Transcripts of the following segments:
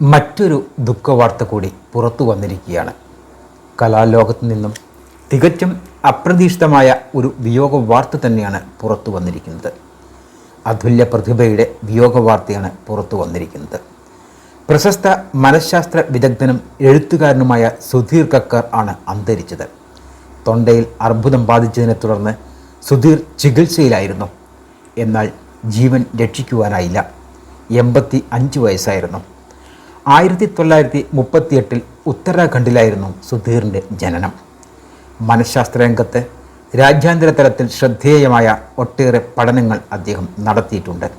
മറ്റൊരു ദുഃഖവാർത്ത കൂടി പുറത്തു വന്നിരിക്കുകയാണ്. കലാലോകത്തു നിന്നും തികച്ചും അപ്രതീക്ഷിതമായ ഒരു വിയോഗ വാർത്ത തന്നെയാണ് പുറത്തു വന്നിരിക്കുന്നത്. അതുല്യ പ്രതിഭയുടെ വിയോഗ വാർത്തയാണ് പുറത്തു വന്നിരിക്കുന്നത്. പ്രശസ്ത മനഃശാസ്ത്ര വിദഗ്ധനും എഴുത്തുകാരനുമായ സുധീർ കക്കർ ആണ് അന്തരിച്ചത്. തൊണ്ടയിൽ അർബുദം ബാധിച്ചതിനെ തുടർന്ന് സുധീർ ചികിത്സയിലായിരുന്നു. എന്നാൽ ജീവൻ രക്ഷിക്കുവാനായില്ല. എൺപത്തി അഞ്ച് വയസ്സായിരുന്നു. ആയിരത്തി തൊള്ളായിരത്തി മുപ്പത്തിയെട്ടിൽ ഉത്തരാഖണ്ഡിലായിരുന്നു സുധീറിന്റെ ജനനം. മനഃശാസ്ത്ര രംഗത്ത് രാജ്യാന്തര തലത്തിൽ ശ്രദ്ധേയമായ ഒട്ടേറെ പഠനങ്ങൾ അദ്ദേഹം നടത്തിയിട്ടുണ്ട്.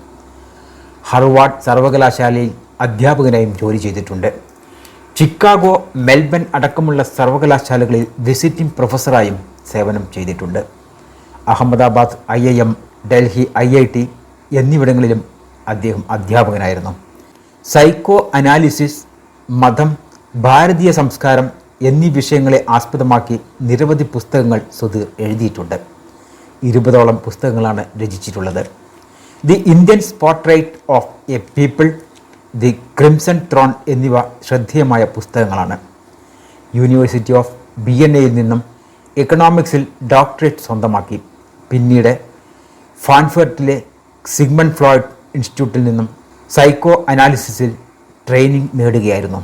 ഹർവാർഡ് സർവകലാശാലയിൽ അധ്യാപകനായും ജോലി ചെയ്തിട്ടുണ്ട്. ചിക്കാഗോ മെൽബൺ അടക്കമുള്ള സർവകലാശാലകളിൽ വിസിറ്റിംഗ് പ്രൊഫസറായും സേവനം ചെയ്തിട്ടുണ്ട്. അഹമ്മദാബാദ് ഐ ഡൽഹി ഐ എന്നിവിടങ്ങളിലും അദ്ദേഹം അധ്യാപകനായിരുന്നു. സൈക്കോ അനാലിസിസ് മതം ഭാരതീയ സംസ്കാരം എന്നീ വിഷയങ്ങളെ ആസ്പദമാക്കി നിരവധി പുസ്തകങ്ങൾ സുധീർ എഴുതിയിട്ടുണ്ട്. ഇരുപതോളം പുസ്തകങ്ങളാണ് രചിച്ചിട്ടുള്ളത്. The Indians portrait of a people the crimson throne എന്നിവ ശ്രദ്ധേയമായ പുസ്തകങ്ങളാണ്. യൂണിവേഴ്സിറ്റി ഓഫ് ബി എൻ എയിൽ നിന്നും എക്കണോമിക്സിൽ ഡോക്ടറേറ്റ് സ്വന്തമാക്കി. പിന്നീട് ഫാൻഫർട്ടിലെ സിഗ്മൺ ഫ്ലോയ്ഡ് ഇൻസ്റ്റിറ്റ്യൂട്ടിൽ നിന്നും സൈക്കോ അനാലിസിസിൽ ട്രെയിനിങ് നേടുകയായിരുന്നു.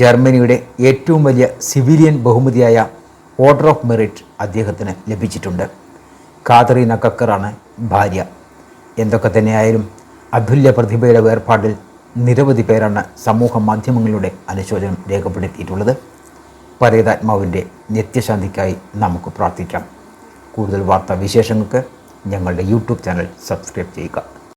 ജർമ്മനിയുടെ ഏറ്റവും വലിയ സിവിലിയൻ ബഹുമതിയായ ഓർഡർ ഓഫ് മെറിറ്റ് അദ്ദേഹത്തിന് ലഭിച്ചിട്ടുണ്ട്. കാതറീന കക്കറാണ് ഭാര്യ. എന്തൊക്കെ തന്നെയായാലും അഭുല്യ പ്രതിഭയുടെ വേർപാടിൽ നിരവധി പേരാണ് സമൂഹ മാധ്യമങ്ങളിലൂടെ അനുശോചനം രേഖപ്പെടുത്തിയിട്ടുള്ളത്. പരേതാത്മാവിന്റെ നിത്യശാന്തിക്കായി നമുക്ക് പ്രാർത്ഥിക്കാം. കൂടുതൽ വാർത്താ വിശേഷങ്ങൾക്ക് ഞങ്ങളുടെ യൂട്യൂബ് ചാനൽ സബ്സ്ക്രൈബ് ചെയ്യുക.